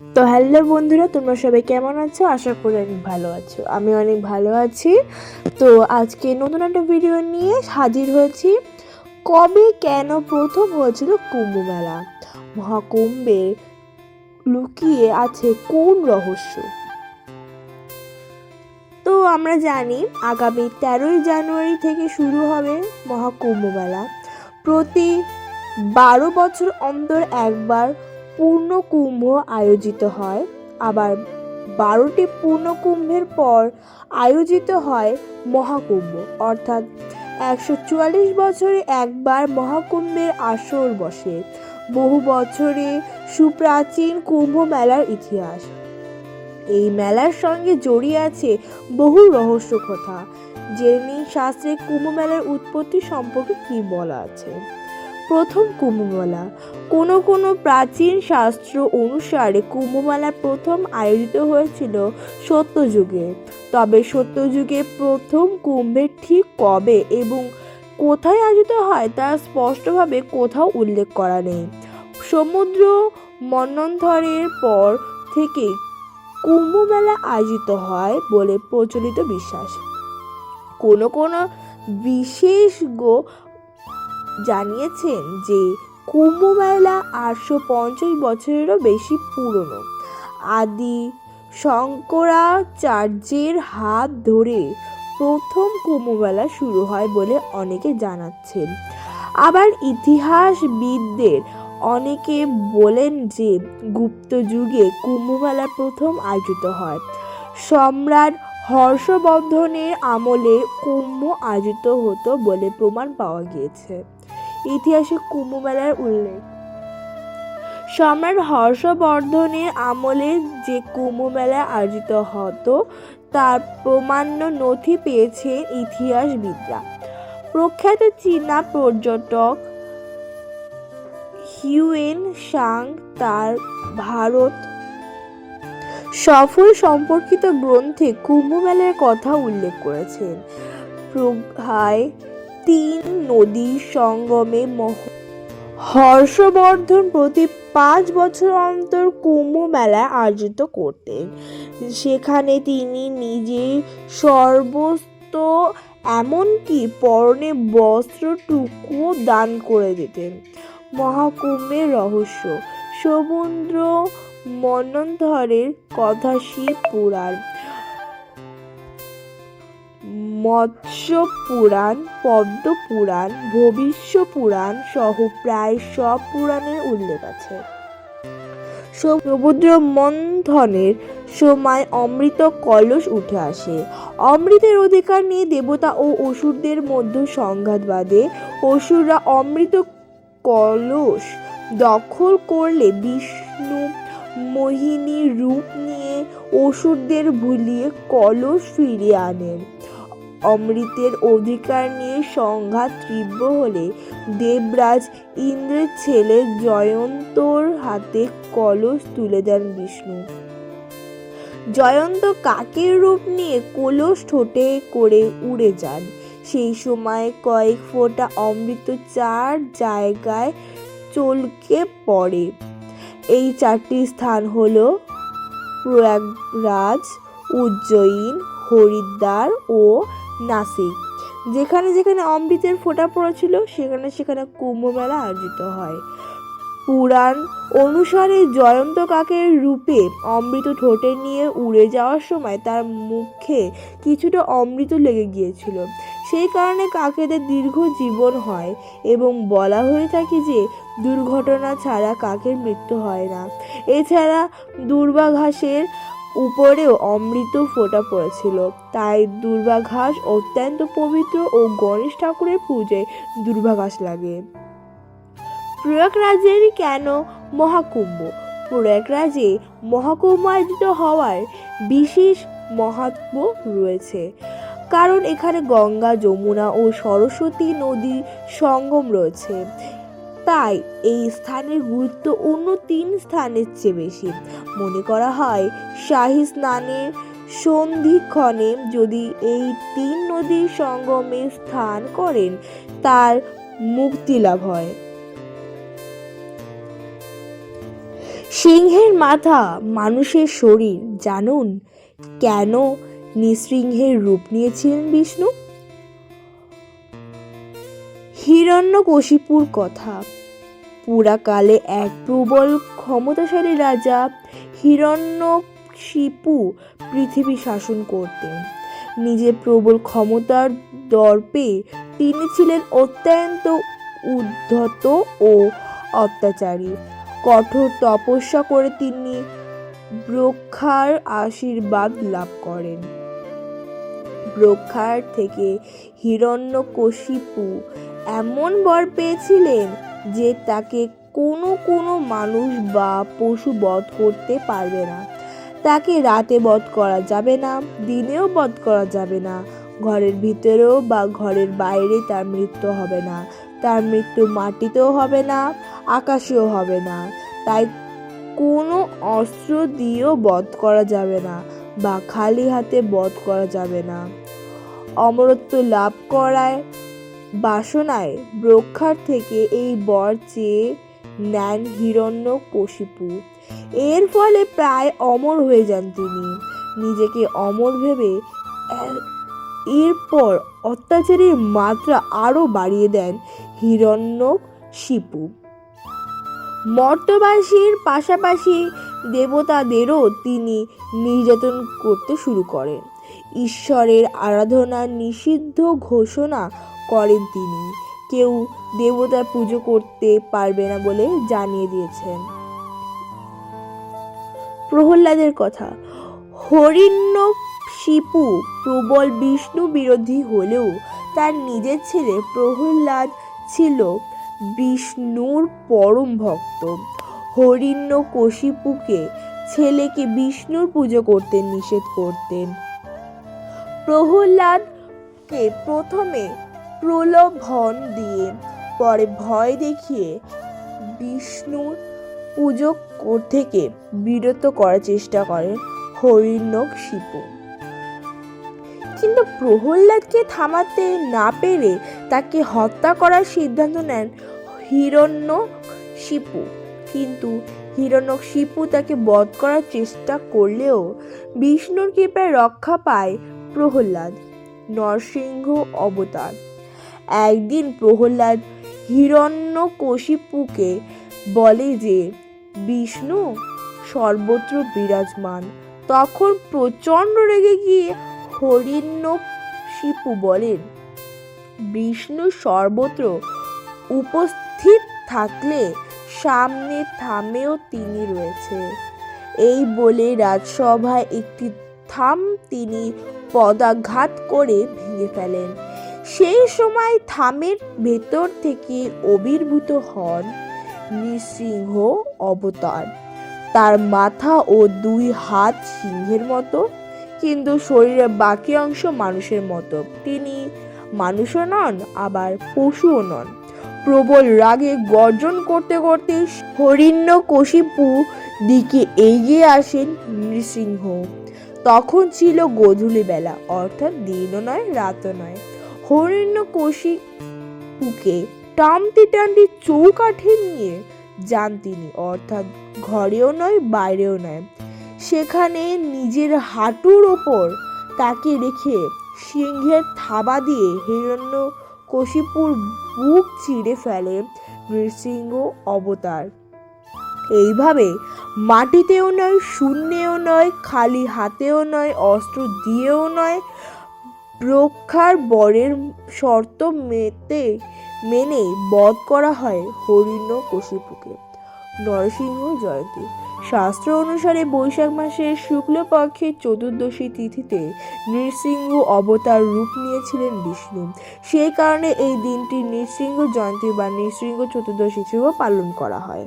তো হ্যালো বন্ধুরা, তোমরা সবাই কেমন আছো? আশা করি অনেক ভালো আছো। আমি অনেক ভালো আছি। তো আজকে নতুন একটা ভিডিও নিয়ে হাজির হয়েছি। কবে কেন প্রথম হয়েছিল কুম্ভ মেলা? মহাকুম্ভে লুকিয়ে আছে কোন রহস্য? তো আমরা জানি, আগামী তেরোই জানুয়ারি থেকে শুরু হবে মহাকুম্ভ মেলা। প্রতি বারো বছর অন্তর একবার পূর্ণ কুম্ভ আয়োজিত হয়। আবার বারোটি পূর্ণ কুম্ভের পর আয়োজিত হয় মহাকুম্ভ। অর্থাৎ একশো চুয়াল্লিশ বছরে একবার মহাকুম্ভের আসর বসে। বহু বছরে সুপ্রাচীন কুম্ভ মেলার ইতিহাস। এই মেলার সঙ্গে জড়িয়ে আছে বহু রহস্য কথা, জেনে শাস্ত্রে কুম্ভ মেলার উৎপত্তি সম্পর্কে কি বলা আছে। প্রথম কুম্ভমেলা। কোনো কোনো প্রাচীন শাস্ত্র অনুসারে কুম্ভমেলা প্রথম আয়োজিত হয়েছিল সত্যযুগে। তবে সত্যযুগে প্রথম কুম্ভের ঠিক কবে এবং কোথায় আয়োজিত হয় তা স্পষ্টভাবে কোথাও উল্লেখ করা নেই। সমুদ্র মন্বন্তরের পর থেকে কুম্ভমেলা আয়োজিত হয় বলে প্রচলিত বিশ্বাস। কোনো কোনো বিশেষজ্ঞ জানিয়েছেন যে কুম্ভ মেলা আটশো পঞ্চাশ বছরেরও বেশি পুরনো। আদি শঙ্করাচার্যের হাত ধরে প্রথম কুম্ভমেলা শুরু হয় বলে অনেকে জানাচ্ছেন। আবার ইতিহাসবিদদের অনেকে বলেন যে গুপ্ত যুগে কুম্ভমেলা প্রথম আয়োজিত হয়। সম্রাট হর্ষবর্ধনের আমলে কুম্ভ আয়োজিত হতো বলে প্রমাণ পাওয়া গিয়েছে। ইতিহাসে কুম্ভ মেলার উল্লেখ। সম্রাট হর্ষবর্ধনের আমলে যে কুম্ভ মেলা আয়োজিত হতো, তার প্রমাণ্য নথি পেয়েছেন ইতিহাসবিদরা। প্রখ্যাত চীনা পর্যটক হিউয়েন সাং তার ভারত সফল সম্পর্কিত গ্রন্থে কুম্ভ মেলার কথা উল্লেখ করেছেন। প্রঘায় তিন নদীর সঙ্গমে মহ। হর্ষবর্ধন প্রতি পাঁচ বছর অন্তর কুম্ভ মেলা আয়োজিত করতেন। সেখানে তিনি নিজে সর্বস্ত, এমনকি পরনে বস্ত্র বস্ত্রটুকু দান করে দিতেন। মহাকুম্ভের রহস্য। সমুদ্র মন্বন্তরের কথা শিব পুরাণ। মৎস্য পুরাণ পদ্ম পুরাণ ভবিষ্য পুরাণ সহ প্রায় সব পুরাণের উল্লেখ আছে। সমুদ্র মন্থনের সময় অমৃত কলস উঠে আসে। অমৃতের অধিকার নিয়ে দেবতা ও অসুরদের মধ্যে সংঘাত বাদে অসুররা অমৃত কলস দখল করলে বিষ্ণু মোহিনী রূপ নিয়ে অসুরদের ভুলিয়ে কলস ফিরিয়ে আনেন। অমৃতের অধিকার নিয়ে সংঘাত তীব্র হলে দেবরাজ ইন্দ্রের ছেলে জয়ন্তর হাতে কলস তুলে দেন বিষ্ণু। জয়ন্ত কাকের রূপ নিয়ে কলস ঠোঁটে করে উড়ে যান? সেই সময় কয়েক ফোঁটা অমৃত চার জায়গায় চলকে পড়ে। এই চারটি স্থান হল প্রয়াগরাজ, উজ্জয়ীন, হরিদ্বার ও নাসিক যেখানে যেখানে অমৃতের ফোঁটা পড়েছিল, সেখানে সেখানে কুম্ভ মেলা আয়োজিত হয়। পুরাণ অনুসারে জয়ন্ত কাকের রূপে অমৃত ঠোঁটে নিয়ে উড়ে যাওয়ার সময় তার মুখে কিছুটা অমৃত লেগে গিয়েছিল। সেই কারণে কাকেদের দীর্ঘ জীবন হয় এবং বলা হয়ে থাকে যে, দুর্ঘটনা ছাড়া কাকের মৃত্যু হয় না। এছাড়া দুর্বাঘাসের উপরেও অমৃত ফোঁটা পড়েছিল। তাই দুর্বাঘাস অত্যন্ত পবিত্র ও গণেশ ঠাকুরের পুজোয় দুর্বাঘাস লাগে। প্রয়াগরাজের কেন মহাকুম্ভ? প্রয়াগরাজে মহাকুম্ভ আয়োজিত হওয়ার বিশেষ মহাত্ম রয়েছে। কারণ এখানে গঙ্গা, যমুনা ও সরস্বতী নদীর সঙ্গম রয়েছে। তাই এই স্থানের গুরুত্ব অন্য তিন স্থানের চেয়ে বেশি। মনে করা হয়, শাহী স্নানের সন্ধিক্ষণে যদি এই তিন নদীর সঙ্গমে স্থান করেন, তার মুক্তি লাভ হয়। সিংহের মাথা মানুষের শরীর, জানুন, কেন নৃসিংহের রূপ নিয়েছিলেন বিষ্ণু? হিরণ্যকশিপুর কথা পুরাকালে এক প্রবল ক্ষমতাশালী রাজা হিরণ্যকশিপু পৃথিবী শাসন করতেন। নিজের প্রবল ক্ষমতার দর্পে তিনি ছিলেন অত্যন্ত উদ্ধত ও অত্যাচারী। কঠোর তপস্যা করে তিনি ব্রক্ষার আশীর্বাদ লাভ করেন। ব্রক্ষার থেকে হিরণ্যকশিপু এমন বর পেয়েছিলেন যে তাকে কোনো কোনো মানুষ বা পশু বধ করতে পারবে না। তাকে রাতে বধ করা যাবে না, দিনেও বধ করা যাবে না। ঘরের ভিতরেও বা ঘরের বাইরে তার মৃত্যু হবে না। তার মৃত্যু মাটিতেও হবে না, আকাশেও হবে না। তাই কোনো অস্ত্র দিয়েও বধ করা যাবে না বা খালি হাতে বধ করা যাবে না। অমরত্ব লাভ করায় বাসনায় ব্রক্ষার থেকে এই বর চেয়ে নেন হিরণ্য কশিপু এর ফলে প্রায় অমর হয়ে যান তিনি। নিজেকে অমর ভেবে এরপর অত্যাচারের মাত্রা আরও বাড়িয়ে দেন হিরণ্য শিপু মর্তবাসীর পাশাপাশি দেবতাদেরও তিনি নির্যাতন করতে শুরু করেন। ঈশ্বরের আরাধনা নিষিদ্ধ ঘোষণা করেন তিনি। কেউ দেবতার পুজো করতে পারবে না বলে জানিয়ে দিয়েছেন। প্রহ্লাদের কথা, হরিণ্য শিপু প্রবল বিষ্ণু বিরোধী হলেও তার নিজের ছেলে প্রহ্লাদ ছিল বিষ্ণুর পরম ভক্ত। হরিণ্য কশিপুকে ছেলেকে বিষ্ণুর পুজো করতে নিষেধ করতেন। প্রহ্লাদকে প্রথমে প্রলোভন দিয়ে, পরে ভয় দেখিয়ে বিষ্ণুর পুজো থেকে বিরত করার চেষ্টা করেন হরিণ্যক শিপু। কিন্তু প্রহ্লাদকে থামাতে না পেরে তাকে হত্যা করার সিদ্ধান্ত নেন হিরণ্য শিপু। কিন্তু হিরণ্যক শিপু তাকে বধ করার চেষ্টা করলেও বিষ্ণুর কৃপায় রক্ষা পায় প্রহ্লাদ, নরসিংহ অবতার। একদিন প্রহ্লাদ হিরণ্যকশিপুকে বলে যে, বিষ্ণু, সর্বত্র বিরাজমান। তখন প্রচণ্ড রেগে গিয়ে হরিণ্য শিপু বলেন, বিষ্ণু সর্বত্র উপস্থিত থাকলে সামনে থামেও তিনি রয়েছে এই বলে রাজসভায় একটি থাম তিনি পদাঘাত করে ভেঙে ফেলেন। সেই সময় থামের ভেতর থেকে আবির্ভূত হন নৃসিংহ অবতার। তার মাথা ও দুই হাত সিংহের মতো, কিন্তু শরীরের বাকি অংশ মানুষের মতো। তিনি মানুষও নন, আবার পশুও নন। প্রবল রাগে গর্জন করতে করতে হরিণ্য কশিপু দিকে এগিয়ে আসেন নৃসিংহ। তখন ছিল গোধূলি বেলা, অর্থাৎ দিনও নয়, রাতও নয়। হরিণ্য কশিপুকে টামতে টামতে চৌকাঠে নিয়ে যান তিনি, অর্থাৎ ঘরেও নয়, বাইরেও নয়। সেখানে নিজের হাঁটুর ওপর তাকে রেখে সিংহের থাবা দিয়ে হিরণ্য কশিপুর বুক চিড়ে ফেলে নৃসিংহ অবতার। এইভাবে মাটিতেও নয়, শূন্যেও নয়, খালি হাতেও নয়, অস্ত্র দিয়েও নয় রক্ষার বরের শর্ত মেতে, মেনে বধ করা হয় হরিণ কশিপুকে নরসিংহ জয়ন্তী। শাস্ত্র অনুসারে বৈশাখ মাসের শুক্লপক্ষের চতুর্দশী তিথিতে নৃসিংহ অবতার রূপ নিয়েছিলেন বিষ্ণু। সেই কারণে এই দিনটি নৃসিংহ জয়ন্তী বা নৃসিংহ চতুর্দশী হিসেবেও পালন করা হয়।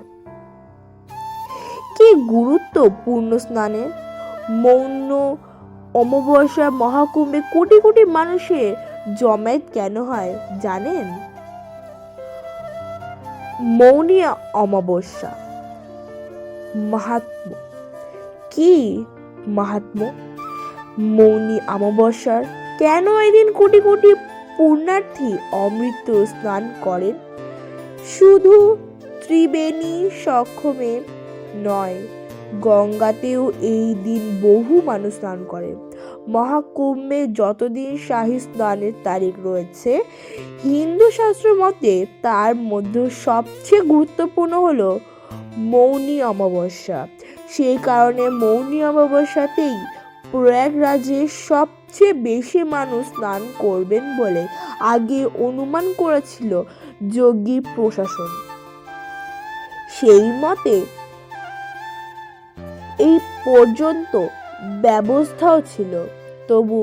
কি গুরুত্ব পূর্ণ স্নানের মৌন, অমাবস্যা, মহাকুম্ভে কোটি কোটি মানুষের জমায়েত কেন হয় জানেন? মৌনী অমাবস্যা। মাহাত্ম কি মাহাত্ম মৌনী অমাবস্যার কেন এদিন কোটি কোটি পুণ্যার্থী অমৃত স্নান করেন? শুধু ত্রিবেণী সক্ষমে নয়। গঙ্গাতেও এই দিন বহু মানুষ স্নান করে। মহাকুম্ভে যতদিন শাহী স্নানের তারিখ রয়েছে, হিন্দু শাস্ত্র মতে তার মধ্যে সবচেয়ে গুরুত্বপূর্ণ হলো মৌনী অমাবস্যা। সেই কারণে মৌনী অমাবস্যাতেই প্রয়াগরাজে সবচেয়ে বেশি মানুষ স্নান করবেন বলে আগে অনুমান করেছিল যোগী প্রশাসন। সেই মতে এই পর্যন্ত ব্যবস্থাও ছিল। তবু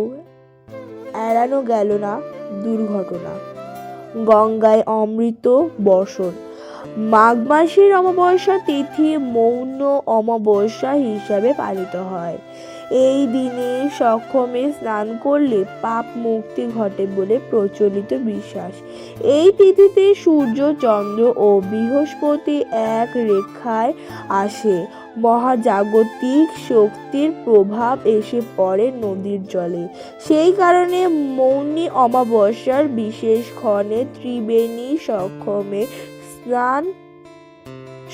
এড়ানো গেল না দুর্ঘটনা। গঙ্গায় অমৃত বর্ষণ মাঘ মাসের অমাবস্যা তিথি মৌন অমাবস্যা হিসাবে পালিত হয়। এই দিনে সক্ষমে স্নান করলে পাপ মুক্তি ঘটে বলে প্রচলিত বিশ্বাস। এই তিথিতে সূর্য, চন্দ্র ও বৃহস্পতি এক রেখায় আসে। মহাজাগতিক শক্তির প্রভাব এসে পড়ে নদীর জলে। সেই কারণে মৌনি অমাবস্যার বিশেষ ক্ষণে ত্রিবেণী সক্ষমে স্নান,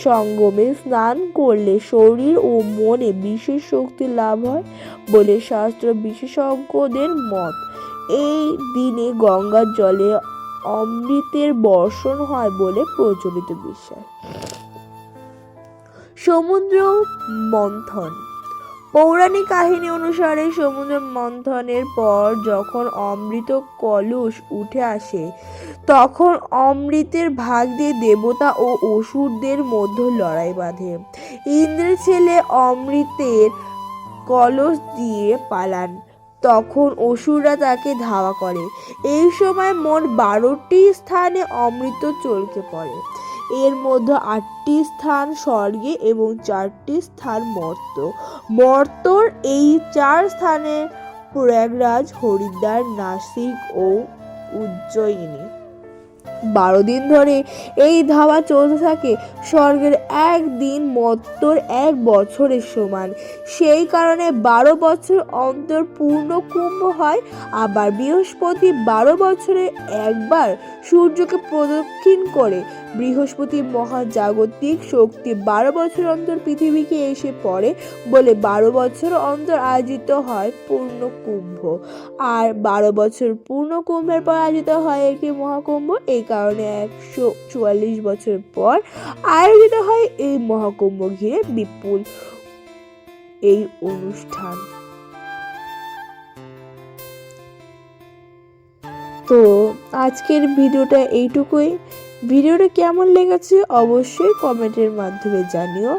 সঙ্গমে স্নান করলে শরীর ও মনে বিশেষ শক্তি লাভ হয় বলে শাস্ত্র বিশেষজ্ঞদের মত। এই দিনে গঙ্গার জলে অমৃতের বর্ষণ হয় বলে প্রচলিত বিশ্বাস। সমুদ্র মন্থন। পৌরাণিক কাহিনী অনুসারে সমুদ্র মন্থনের পর যখন অমৃত কলস উঠে আসে, তখন অমৃতের ভাগ দিয়ে দেবতা ও অসুরদের মধ্যে লড়াই বাঁধে। ইন্দ্রের ছেলে অমৃতের কলস দিয়ে পালান। তখন অসুররা তাকে ধাওয়া করে। এই সময় মোট বারোটি স্থানে অমৃত চলকে পড়ে। এর মধ্যে আটটি স্থান স্বর্গে এবং চারটি স্থান মর্ত। মর্তর এই চার স্থানে প্রয়াগরাজ, হরিদ্বার, নাসিক ও উজ্জয়িনী। বারো দিন ধরে এই ধাওয়া চলতে থাকে। স্বর্গের একদিন মত্তর এক বছরের সমান। সেই কারণে বারো বছর অন্তর পূর্ণ কুম্ভ হয়। আবার বৃহস্পতি বারো বছরে একবার সূর্যকে প্রদক্ষিণ করে। বৃহস্পতি মহাজাগতিক শক্তি বারো বছর অন্তর পৃথিবীকে এসে পড়ে বলে বারো বছর অন্তর আয়োজিত হয় পূর্ণ কুম্ভ আর বারো বছর পূর্ণ কুম্ভের পর আয়োজিত হয় একটি মহাকুম্ভ, এই কারণে একশো চুয়াল্লিশ বছর পর আয়োজিত হয় এই মহাকুম্ভ ঘিরে বিপুল এই অনুষ্ঠান। তো আজকের ভিডিওটা এইটুকুই। ভিডিওটা কেমন লেগেছে অবশ্যই কমেন্টের মাধ্যমে জানিও।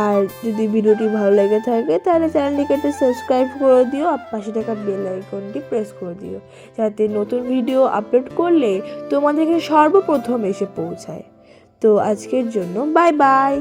আর যদি ভিডিওটি ভালো লেগে থাকে, তাহলে চ্যানেলটিকে একটা সাবস্ক্রাইব করে দিও আর পাশে থাকা বেল আইকনটি প্রেস করে দিও, যাতে নতুন ভিডিও আপলোড করলে তোমাদেরকে সর্বপ্রথম এসে পৌঁছায়। তো আজকের জন্য বাই বাই।